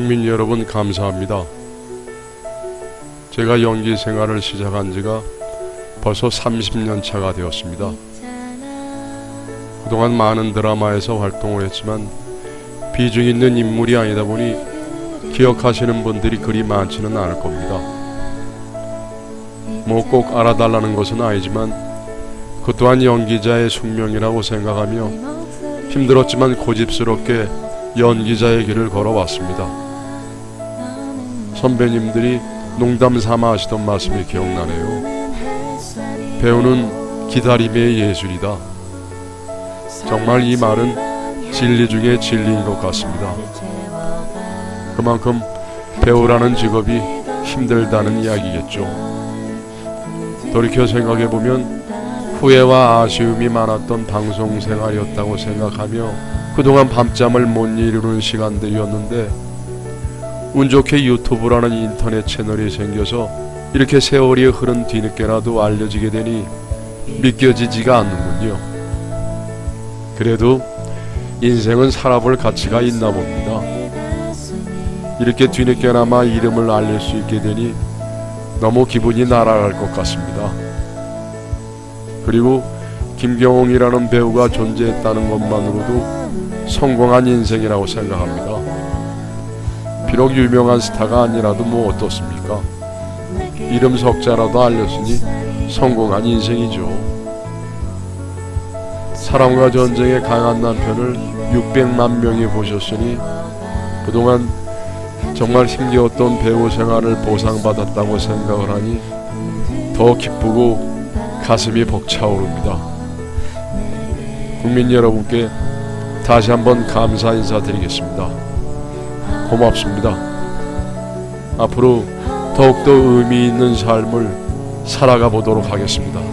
국민 여러분 감사합니다. 제가 연기 생활을 시작한 지가 벌써 30년 차가 되었습니다. 그동안 많은 드라마에서 활동을 했지만 비중 있는 인물이 아니다 보니 기억하시는 분들이 그리 많지는 않을 겁니다. 뭐 꼭 알아달라는 것은 아니지만 그 또한 연기자의 숙명이라고 생각하며 힘들었지만 고집스럽게 연기자의 길을 걸어왔습니다. 선배님들이 농담 삼아 하시던 말씀이 기억나네요. 배우는 기다림의 예술이다. 정말 이 말은 진리 중에 진리인 것 같습니다. 그만큼 배우라는 직업이 힘들다는 이야기겠죠. 돌이켜 생각해 보면 후회와 아쉬움이 많았던 방송 생활이었다고 생각하며 그동안 밤잠을 못 이루는 시간들이었는데 운 좋게 유튜브라는 인터넷 채널이 생겨서 이렇게 세월이 흐른 뒤늦게라도 알려지게 되니 믿겨지지가 않는군요. 그래도 인생은 살아볼 가치가 있나 봅니다. 이렇게 뒤늦게나마 이름을 알릴 수 있게 되니 너무 기분이 날아갈 것 같습니다. 그리고 김경홍이라는 배우가 존재했다는 것만으로도 성공한 인생이라고 생각합니다. 비록 유명한 스타가 아니라도 뭐 어떻습니까? 이름 석자라도 알렸으니 성공한 인생이죠. 사랑과 전쟁에 강한 남편을 600만 명이 보셨으니 그동안 정말 힘겨웠던 배우 생활을 보상받았다고 생각을 하니 더 기쁘고 가슴이 벅차오릅니다. 국민 여러분께 다시 한번 감사 인사드리겠습니다. 고맙습니다. 앞으로 더욱더 의미 있는 삶을 살아가 보도록 하겠습니다.